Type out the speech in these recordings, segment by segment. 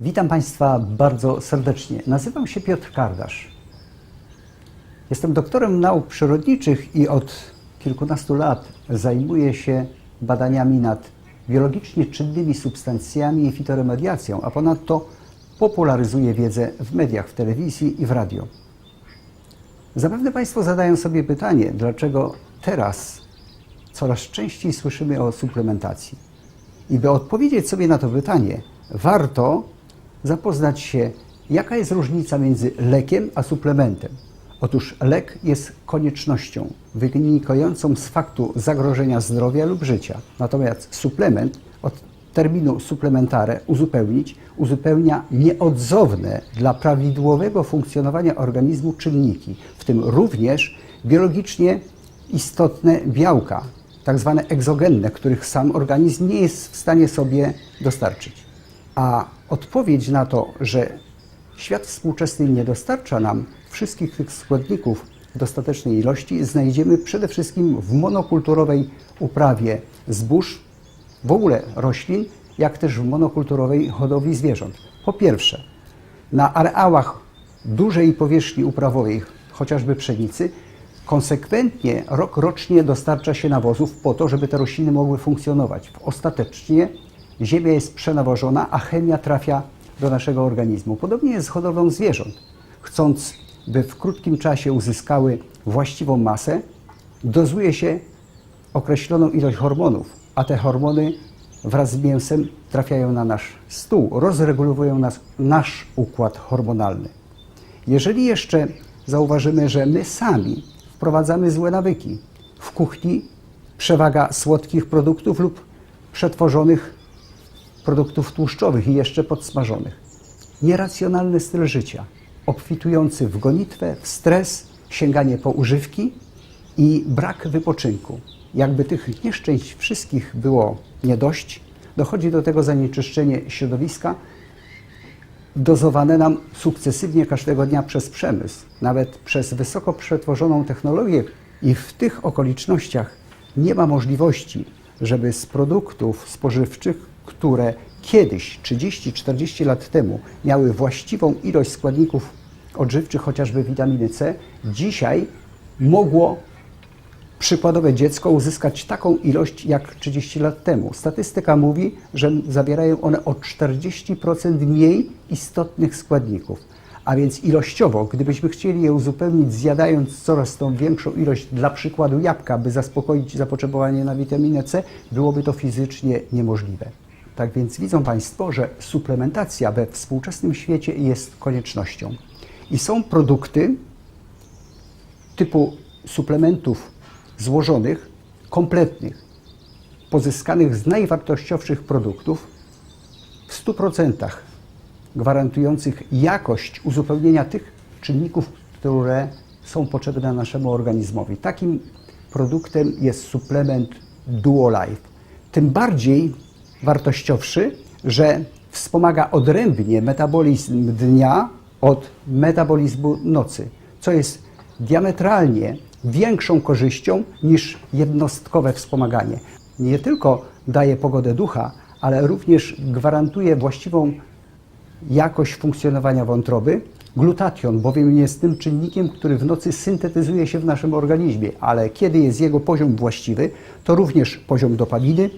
Witam Państwa bardzo serdecznie. Nazywam się Piotr Kardasz. Jestem doktorem nauk przyrodniczych i od kilkunastu lat zajmuję się badaniami nad biologicznie czynnymi substancjami i fitoremediacją, a ponadto popularyzuję wiedzę w mediach, w telewizji i w radio. Zapewne Państwo zadają sobie pytanie, dlaczego teraz coraz częściej słyszymy o suplementacji. I by odpowiedzieć sobie na to pytanie, warto zapoznać się, jaka jest różnica między lekiem a suplementem. Otóż lek jest koniecznością wynikającą z faktu zagrożenia zdrowia lub życia. Natomiast suplement terminu suplementare uzupełnić uzupełnia nieodzowne dla prawidłowego funkcjonowania organizmu czynniki, w tym również biologicznie istotne białka, tak zwane egzogenne, których sam organizm nie jest w stanie sobie dostarczyć. A odpowiedź na to, że świat współczesny nie dostarcza nam wszystkich tych składników w dostatecznej ilości, znajdziemy przede wszystkim w monokulturowej uprawie zbóż, w ogóle roślin, jak też w monokulturowej hodowli zwierząt. Po pierwsze, na areałach dużej powierzchni uprawowej, chociażby pszenicy, konsekwentnie rok rocznie dostarcza się nawozów po to, żeby te rośliny mogły funkcjonować. Ostatecznie ziemia jest przenawożona, a chemia trafia do naszego organizmu. Podobnie jest z hodowlą zwierząt. Chcąc, by w krótkim czasie uzyskały właściwą masę, dozuje się określoną ilość hormonów, a te hormony wraz z mięsem trafiają na nasz stół, rozregulowują nas, nasz układ hormonalny. Jeżeli jeszcze zauważymy, że my sami wprowadzamy złe nawyki, w kuchni przewaga słodkich produktów lub przetworzonych produktów tłuszczowych i jeszcze podsmażonych. Nieracjonalny styl życia, obfitujący w gonitwę, w stres, sięganie po używki i brak wypoczynku. Jakby tych nieszczęść wszystkich było nie dość, dochodzi do tego zanieczyszczenie środowiska, dozowane nam sukcesywnie każdego dnia przez przemysł, nawet przez wysoko przetworzoną technologię i w tych okolicznościach nie ma możliwości, żeby z produktów spożywczych, które kiedyś, 30-40 lat temu, miały właściwą ilość składników odżywczych, chociażby witaminy C, dzisiaj mogło przykładowe dziecko uzyskać taką ilość jak 30 lat temu. Statystyka mówi, że zawierają one o 40% mniej istotnych składników. A więc ilościowo, gdybyśmy chcieli je uzupełnić, zjadając coraz tą większą ilość, dla przykładu jabłka, by zaspokoić zapotrzebowanie na witaminę C, byłoby to fizycznie niemożliwe. Tak więc widzą Państwo, że suplementacja we współczesnym świecie jest koniecznością. I są produkty typu suplementów złożonych, kompletnych, pozyskanych z najwartościowszych produktów w 100% gwarantujących jakość uzupełnienia tych czynników, które są potrzebne naszemu organizmowi. Takim produktem jest suplement DuoLife. Tym bardziej wartościowszy, że wspomaga odrębnie metabolizm dnia od metabolizmu nocy, co jest diametralnie większą korzyścią niż jednostkowe wspomaganie. Nie tylko daje pogodę ducha, ale również gwarantuje właściwą jakość funkcjonowania wątroby. Glutation bowiem jest tym czynnikiem, który w nocy syntetyzuje się w naszym organizmie, ale kiedy jest jego poziom właściwy, to również poziom dopaminy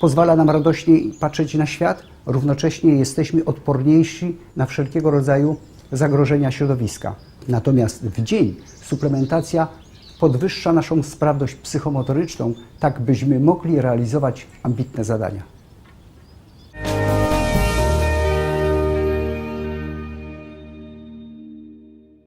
pozwala nam radośniej patrzeć na świat, równocześnie jesteśmy odporniejsi na wszelkiego rodzaju zagrożenia środowiska. Natomiast w dzień suplementacja podwyższa naszą sprawność psychomotoryczną, tak byśmy mogli realizować ambitne zadania.